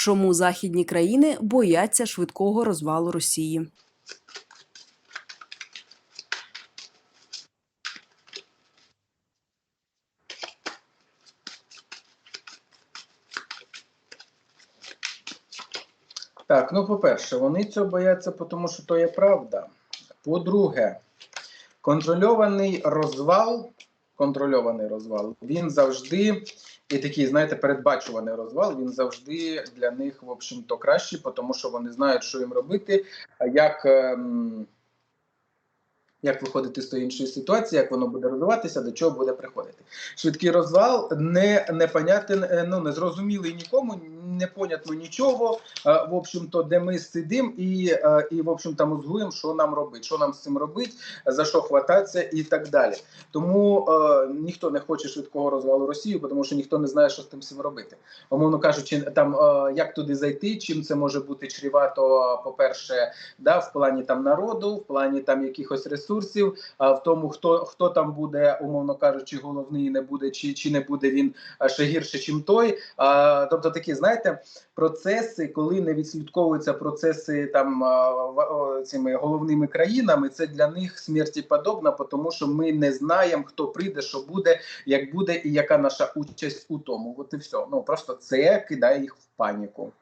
Чому західні країни бояться швидкого розвалу Росії? Так, ну по-перше, вони цього бояться, тому що то є правда. По-друге, контрольований розвал, контрольований розвал, він завжди, і такий, знаєте, передбачуваний розвал, він завжди для них, в общем-то, кращий, тому що вони знають, що їм робити, як. ем, як виходити з тої іншої ситуації, як воно буде розвиватися, до чого буде приходити. Швидкий розвал не непонятен, понятен, ну незрозумілий нікому, непонятно нічого. е, В общем-то, де ми сидимо і, е, і в общем-то, мозгуємо, що нам робити, що нам з цим робити, за що хвататися і так далі. Тому е, ніхто не хоче швидкого розвалу Росії, тому що ніхто не знає, що з тим всім робити. Умовно кажучи, там е, як туди зайти, чим це може бути чрівато, по-перше, да, в плані там народу, в плані там якихось ресурсів, а в тому, хто хто там буде, умовно кажучи, головний не буде, чи чи не буде він ще гірше, чим той. А, тобто такі, знаєте, процеси, коли не відслідковуються процеси там цими головними країнами, це для них смерті подобно, тому що ми не знаємо, хто прийде, що буде, як буде, і яка наша участь у тому. От і все. Ну просто це кидає їх в паніку.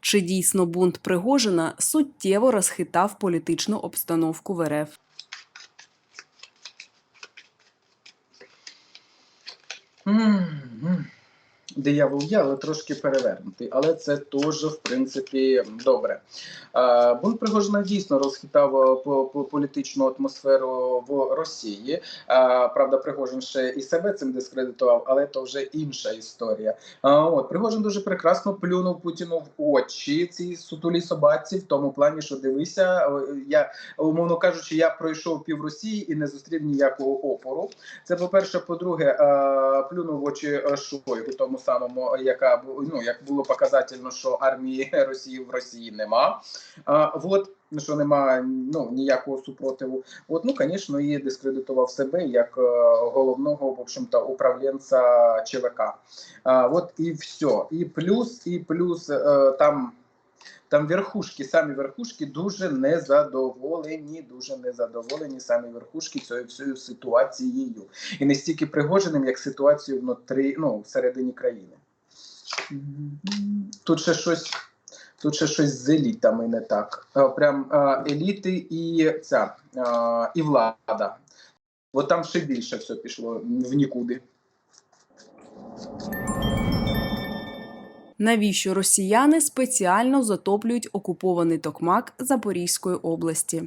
Чи дійсно бунт Пригожина суттєво розхитав політичну обстановку в РФ? Mm. Диявол є, але трошки перевернутий. Але це теж, в принципі, добре. Бунт Пригожина дійсно розхитав е, по, по політичну атмосферу в Росії. Правда, Пригожин ще і себе цим дискредитував, але то вже інша історія. От Пригожин дуже прекрасно плюнув Путіну в очі цій сутулій собаці, в тому плані, що дивися, е, я умовно кажучи, я пройшов пів Росії і не зустрів ніякого опору. Це по-перше, по-друге, е, плюнув в очі Шойгу, тому самому, яка ну як було показательно, що армії Росії в Росії нема. А, от що немає ну ніякого супротиву. От ну, звісно, і дискредитував себе як е, головного, в общем-то, управлінця ЧВК. А, от і все. І плюс, і плюс е, там. Там верхушки, самі верхушки дуже незадоволені, дуже незадоволені самі верхушки цією всією ситуацією. І не стільки пригоженим, як ситуацією внутрі, ну, всередині країни. Тут ще щось. Тут ще щось з елітами не так. Прям еліти і ця і влада. От там ще більше все пішло в нікуди. Навіщо росіяни спеціально затоплюють окупований токмак Запорізької області?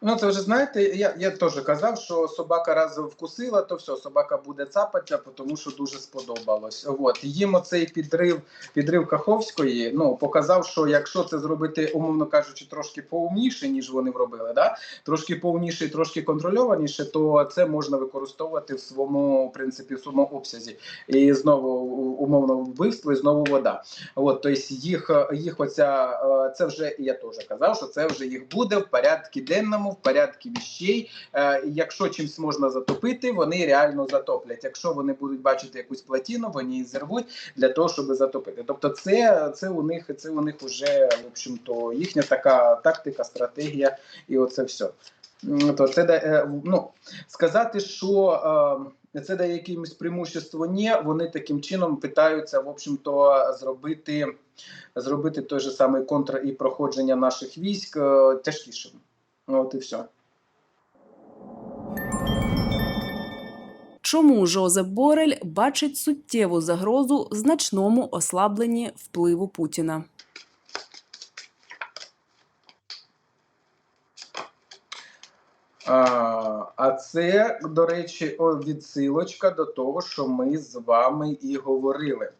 Ну, це вже знаєте, я, я теж казав, що собака раз вкусила, то все, собака буде цапатися, тому що дуже сподобалось. От їм оцей підрив, підрив Каховської, ну показав, що якщо це зробити, умовно кажучи, трошки повніше, ніж вони робили, да? трошки повніше і трошки контрольованіше, то це можна використовувати в своєму принципі в своєму обсязі. І знову умовно вбивство, і знову вода. От, тобто їх, їх оця, е, це вже я теж казав, що це вже їх буде в порядку денному, в порядку віщей. Е, Якщо чимось можна затопити, вони реально затоплять. Якщо вони будуть бачити якусь платіну, вони її зірвуть для того, щоб затопити. Тобто, це, це у них це у них вже в общем-то їхня така тактика, стратегія, і оце все. То це е, ну, сказати, що е, це дає якимось преимущество, ні, вони таким чином питаються, в общем-то, зробити, зробити той же самий контр і проходження наших військ тяжкішим. Ну, От і все. Чому Жозеп Борель бачить суттєву загрозу значному ослабленні впливу Путіна? А, це, до речі, відсилочка до того, що ми з вами і говорили.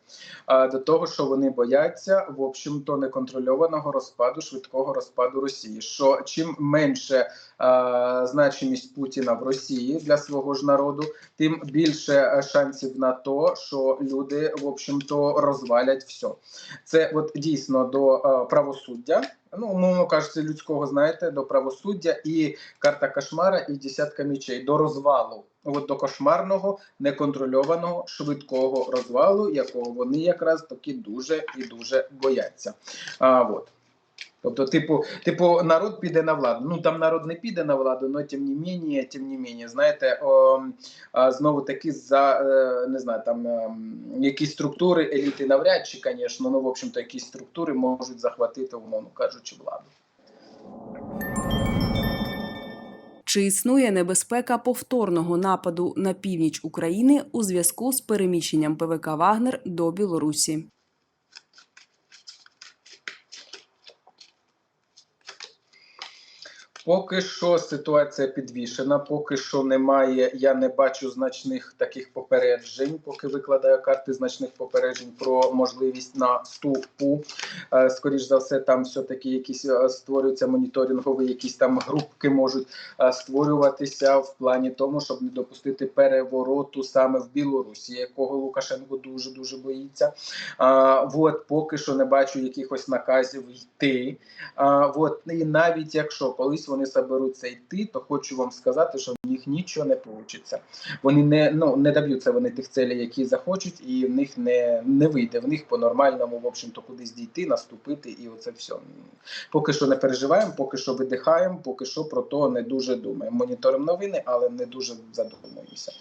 До того, що вони бояться, в общем-то, неконтрольованого розпаду, швидкого розпаду Росії. Що чим менше а, значимість Путіна в Росії для свого ж народу, тим більше е, шансів на то, що люди, в общем-то, розвалять все. Це от дійсно до е, правосуддя. Ну, умовно кажучи, людського, знаєте, до правосуддя, і карта кошмара, і десятка мічей до розвалу. От до кошмарного, неконтрольованого, швидкого розвалу, якого вони якраз таки дуже і дуже бояться. А, от. Тобто, типу, типу, народ піде на владу. Ну там народ не піде на владу, але тим не менее, тим не менее, знаєте, о, а, знову таки за е, не знаю, там е, якісь структури еліти навряд чи, звісно, ну в общем-то, якісь структури можуть захватити, умовно кажучи, владу. Чи існує небезпека повторного нападу на північ України у зв'язку з переміщенням ПВК Вагнер до Білорусі? Поки що ситуація підвішена, поки що немає. Я не бачу значних таких попереджень, поки викладаю карти значних попереджень про можливість наступу. Е, Скоріш за все, там все-таки якісь е, створюються моніторингові, якісь там групки можуть е, створюватися в плані тому, щоб не допустити перевороту саме в Білорусі, якого Лукашенко дуже дуже боїться. А, от поки що не бачу якихось наказів йти. А, от і навіть якщо колись вони соберуться йти, то хочу вам сказати, що в них нічого не вийде. Вони не ну не доб'ються вони тих целей, які захочуть, і в них не, не вийде. В них по нормальному, в общем-то, кудись дійти, наступити, і оце все. Поки що не переживаємо, поки що видихаємо, поки що про то не дуже думаємо. Моніторимо новини, але не дуже задумуємося.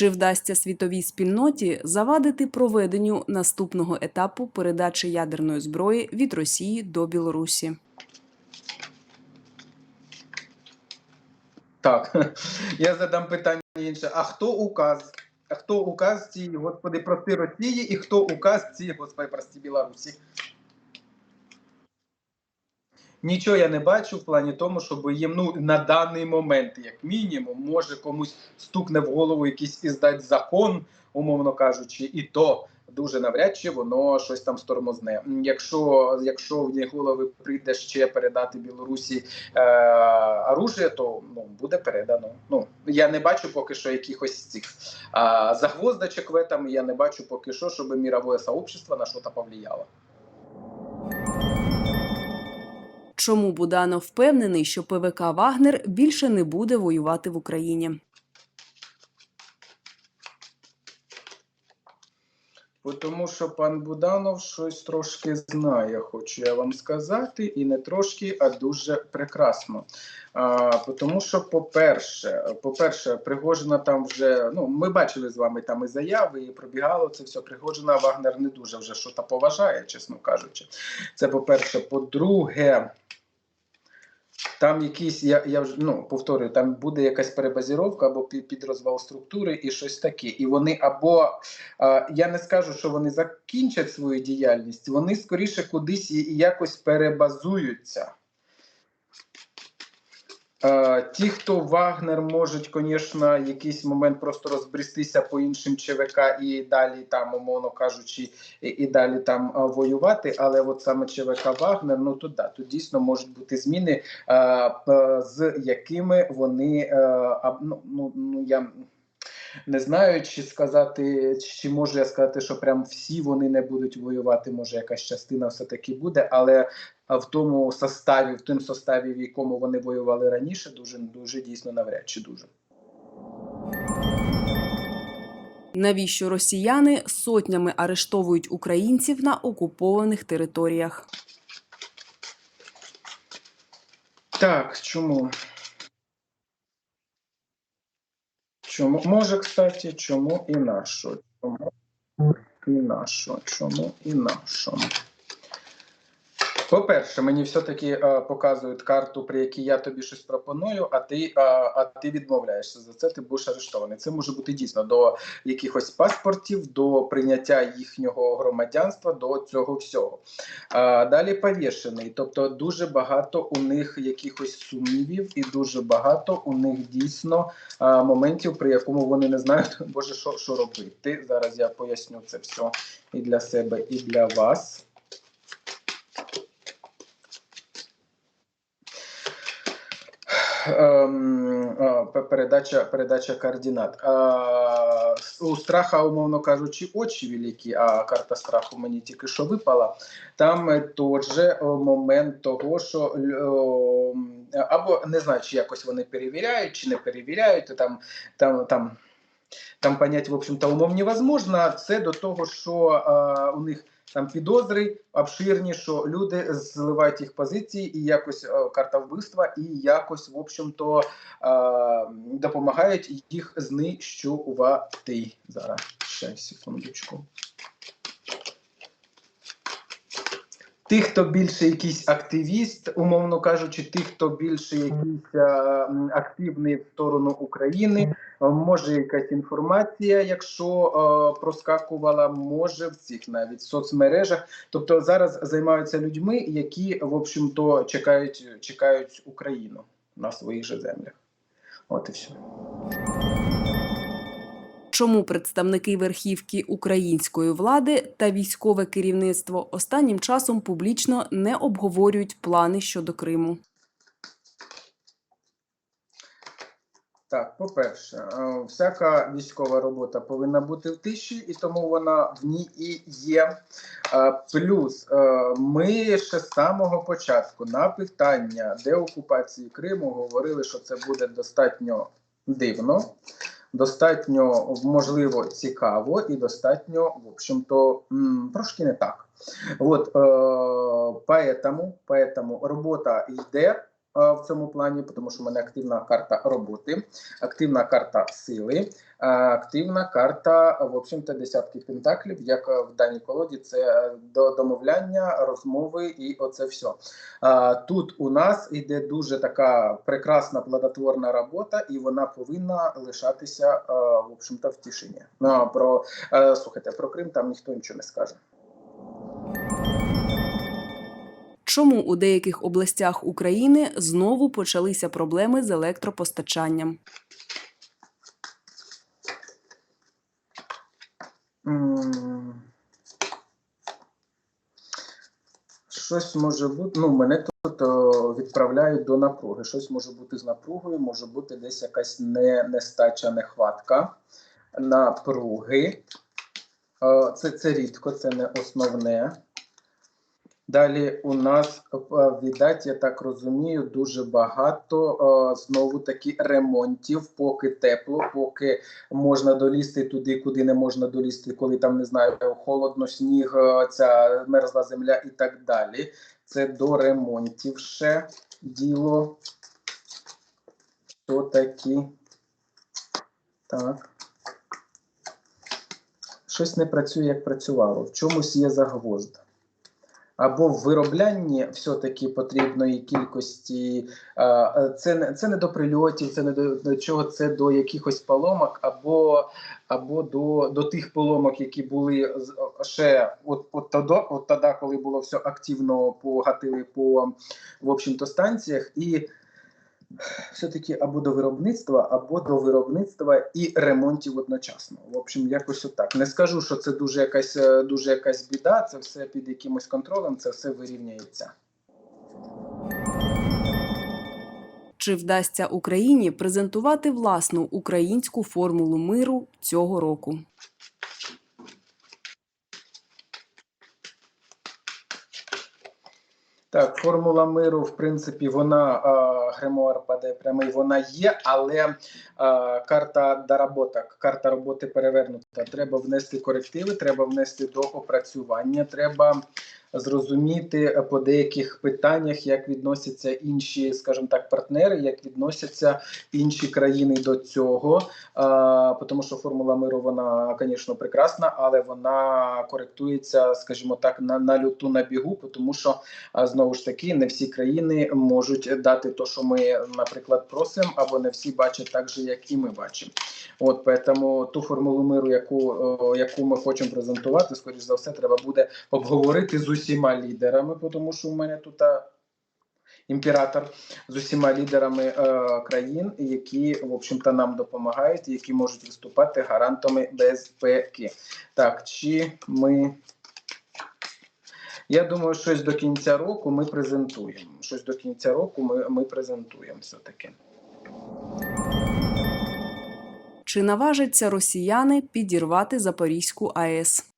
Чи вдасться світовій спільноті завадити проведенню наступного етапу передачі ядерної зброї від Росії до Білорусі? Так, я задам питання інше. А хто указ? А хто указ цієї, господи, прости Росії, і хто указ цієї, господи, прости Білорусі? Нічого я не бачу в плані тому, щоб їм ну, на даний момент, як мінімум, може комусь стукне в голову якийсь іздать закон, умовно кажучи, і то дуже навряд чи воно щось там стормозне. Якщо, якщо в голови прийде ще передати Білорусі е, оружие, то ну, буде передано. Ну я не бачу поки що якихось цих а, загвоздочок в этом. Я не бачу поки що, щоб мировое сообщество на щось повлияло. Чому Буданов впевнений, що ПВК Вагнер більше не буде воювати в Україні? Тому що пан Буданов щось трошки знає, хочу я вам сказати, і не трошки, а дуже прекрасно. А, тому що, по-перше, по-перше, Пригожина там вже, ну, ми бачили з вами там і заяви, і пробігало це все. Пригожина Вагнер не дуже вже що та поважає, чесно кажучи. Це по-перше. По-друге, там якісь, я, я вже ну, повторюю, там буде якась перебазіровка або під, підрозвал структури і щось таке. І вони або а, я не скажу, що вони закінчать свою діяльність, вони скоріше кудись якось перебазуються. А, ті, хто Вагнер, можуть, звісно, якийсь момент просто розбрістися по іншим ЧВК і далі там, умовно кажучи, і, далі там а, воювати. Але от саме ЧВК Вагнер, ну тут да, тут дійсно можуть бути зміни, п- з якими вони ну, ну, ну я. Не знаю, чи сказати, чи можу я сказати, що прям всі вони не будуть воювати. Може, якась частина все таки буде, але в тому составі, в тому составі, в якому вони воювали раніше, дуже дуже дійсно навряд чи дуже. Навіщо росіяни сотнями арештовують українців на окупованих територіях? Так, чому? Чому? Може, кстати, чому і на що? Чому і на? Чому і на що? По-перше, мені все-таки е, показують карту, при якій я тобі щось пропоную, а ти, е, а ти відмовляєшся. За це ти будеш арештований. Це може бути дійсно до якихось паспортів, до прийняття їхнього громадянства, до цього всього. А, далі повішений. Тобто дуже багато у них якихось сумнівів, і дуже багато у них дійсно а, моментів, при якому вони не знають, боже, що, що робити. Зараз я поясню це все і для себе, і для вас. Передача, передача координат. А, у страха, умовно кажучи, очі великі, а карта страху мені тільки що випала. Там е, же е, момент того, що е, або не знаю, чи якось вони перевіряють, чи не перевіряють, там, там, там, там понять, в общем-то, умом невозможно. Це до того, що е, у них там підозри обширні, що люди зливають їх позиції, і якось е, карта вбивства, і якось, в общем-то, е, допомагають їх знищувати. Зараз ще секундочку. Тих, хто більше якийсь активіст, умовно кажучи, тих, хто більше якийсь е, активний в сторону України, може якась інформація, якщо е, проскакувала, може в цих навіть соцмережах. Тобто зараз займаються людьми, які, в общем-то, чекають, чекають Україну на своїх же землях. От і все. Чому представники верхівки української влади та військове керівництво останнім часом публічно не обговорюють плани щодо Криму? Так, по-перше, е, всяка військова робота повинна бути в тиші, і тому вона в ній і є. Е, Плюс е, ми ще з самого початку на питання деокупації Криму говорили, що це буде достатньо дивно, достатньо можливо цікаво і достатньо, в общем-то, трошки не так. От е, поэтому, поэтому робота йде в цьому плані, тому що в мене активна карта роботи, активна карта сили, е, активна карта, в общем-то, десятки пентаклів, як е, в даній колоді, це е, до домовляння, розмови і оце все. Е, Тут у нас йде дуже така прекрасна плодотворна робота, і вона повинна лишатися, е, в общем-то, в тишині. Ну, про е, слухайте, про Крим там ніхто нічого не скаже. Чому у деяких областях України знову почалися проблеми з електропостачанням? Щось може бути. Ну, мене тут о, відправляють до напруги. Щось може бути з напругою, може бути десь якась не, нестача, нехватка напруги. Е, Це, це рідко, це не основне. Далі у нас, е, віддать, я так розумію, дуже багато е, знову таки ремонтів, поки тепло, поки можна долізти туди, куди не можна долізти, коли там не знаю, холодно, сніг, е, ця мерзла земля і так далі. Це до ремонтів ще діло. Що такі? Так. Щось не працює, як працювало. В чомусь є загвозд. Або в вироблянні все-таки потрібної кількості. е, е, Це не, це не до прильотів, це не до, до чого, це до якихось поломок, або, або до, до тих поломок, які були ще от, от, тоді, от тоді, коли було все активно погатили по в общем-то, станціях. І все-таки або до виробництва, або до виробництва і ремонтів одночасно. В общем, якось отак. Не скажу, що це дуже якась е, дуже якась біда. Це все під якимось контролем, це все вирівняється. Чи вдасться Україні презентувати власну українську формулу миру цього року? Так, формула миру, в принципі, вона гримуар паде прямий, вона є, але а, карта доработок, карта роботи перевернута. Треба внести корективи, треба внести до опрацювання, треба зрозуміти е, по деяких питаннях, як відносяться інші, скажімо так, партнери, як відносяться інші країни до цього. Тому що формула миру, вона, звісно, прекрасна, але вона коректується, скажімо так, на, на люту на бігу, тому що знову ж таки не всі країни можуть дати те, що ми, наприклад, просимо, або не всі бачать так же, як і ми бачимо. От тому ту формулу миру, яку, яку ми хочемо презентувати, скоріш за все, треба буде обговорити з усіма лідерами, тому що у мене тут. Імператор з усіма лідерами е, країн, які в общем-то нам допомагають, які можуть виступати гарантами безпеки. Так, чи ми я думаю, щось до кінця року ми презентуємо. Щось до кінця року ми, ми презентуємо все-таки. Чи наважаться росіяни підірвати Запорізьку АЕС?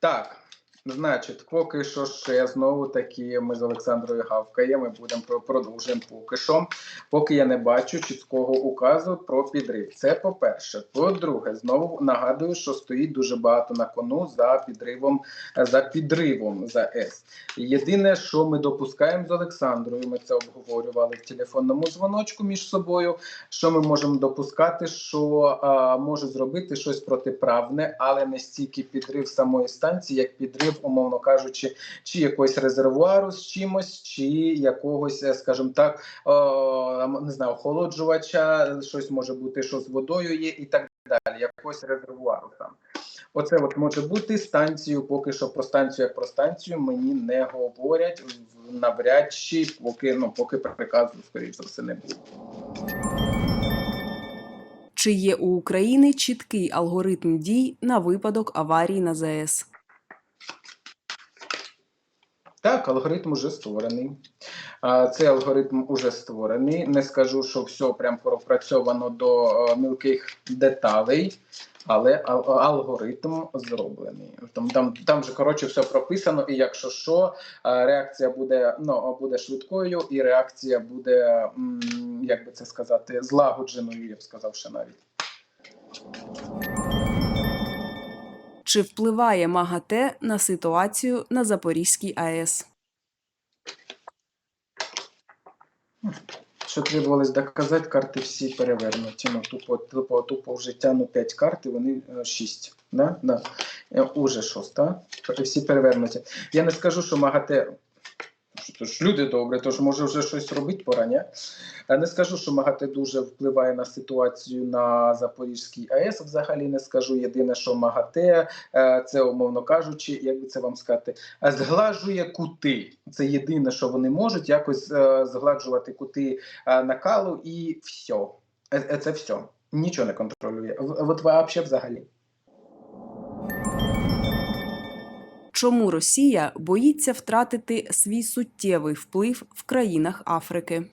Так, значить, поки що ще знову таки ми з Олександрою гавкаємо, ми будемо продовжуємо поки що. Поки я не бачу чіткого указу про підрив. Це по-перше. По-друге, знову нагадую, що стоїть дуже багато на кону за підривом за підривом за С. Єдине, що ми допускаємо з Олександрою, ми це обговорювали в телефонному дзвоночку між собою. Що ми можемо допускати, що а, може зробити щось протиправне, але не стільки підрив самої станції, як підрив, умовно кажучи, чи якогось резервуару з чимось, чи якогось, е, скажімо так, не знаю, охолоджувача, щось може бути, що з водою є, і так далі. Якогось резервуару там. Оце от може бути станцію. Поки що про станцію як про станцію мені не говорять навряд чи, поки ну поки приказу, скоріше за все, не буде. Чи є у України чіткий алгоритм дій на випадок аварії на ЗАЕС? Так, алгоритм уже створений. Цей алгоритм уже створений. Не скажу, що все прям пропрацьовано до е, мілких деталей, але алгоритм зроблений. Там, там, там же коротше все прописано, і якщо що, е, реакція буде, ну, буде швидкою, і реакція буде, як би це сказати, злагодженою, я б сказав, ще навіть. Чи впливає МАГАТЕ на ситуацію на Запорізькій АЕС? Що требувалось доказати, карти всі перевернуті. Ну, тупо, тупо, тупо в ну, 5 карт, і вони 6. Да? Да. Е, Уже шоста. Всі перевернуті. Я не скажу, що МАГАТЕ. Що ж люди добре, тож може вже щось робити пора, ні? Е, Не скажу, що МАГАТЕ дуже впливає на ситуацію на Запорізькій АЕС. Взагалі не скажу. Єдине, що МАГАТЕ, е, це умовно кажучи, як би це вам сказати, зглажує кути. Це єдине, що вони можуть, якось е, згладжувати кути е, накалу і все. Це все. Нічого не контролює. От взагалі Чому Росія боїться втратити свій суттєвий вплив в країнах Африки?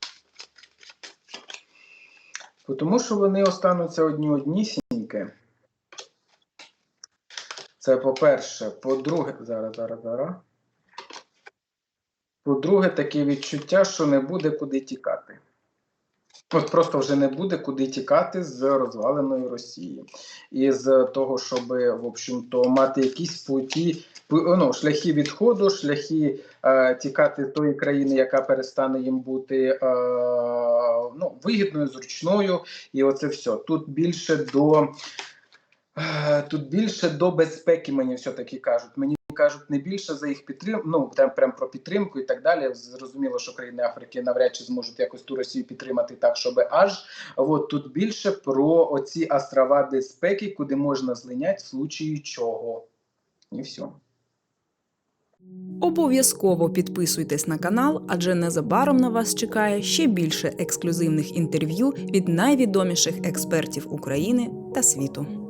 Тому що вони остануться одні однісінькі. Це по-перше. По-друге, зараз, зараз, зараз. По-друге, таке відчуття, що не буде куди тікати. Просто вже не буде куди тікати з розваленої Росії. І з того, щоб, в общем-то, мати якісь путі, ну, шляхи відходу, шляхи е, тікати тої країни, яка перестане їм бути е, ну, вигідною, зручною. І оце все. Тут більше до. е, Тут більше до безпеки мені все-таки кажуть. Мені кажуть не більше за їх підтримку, ну там прям про підтримку і так далі. Зрозуміло, що країни Африки навряд чи зможуть якось ту Росію підтримати так, щоб аж от тут більше про оці острова безпеки, куди можна злиняти в случаї чого. І все. Обов'язково підписуйтесь на канал, адже незабаром на вас чекає ще більше ексклюзивних інтерв'ю від найвідоміших експертів України та світу.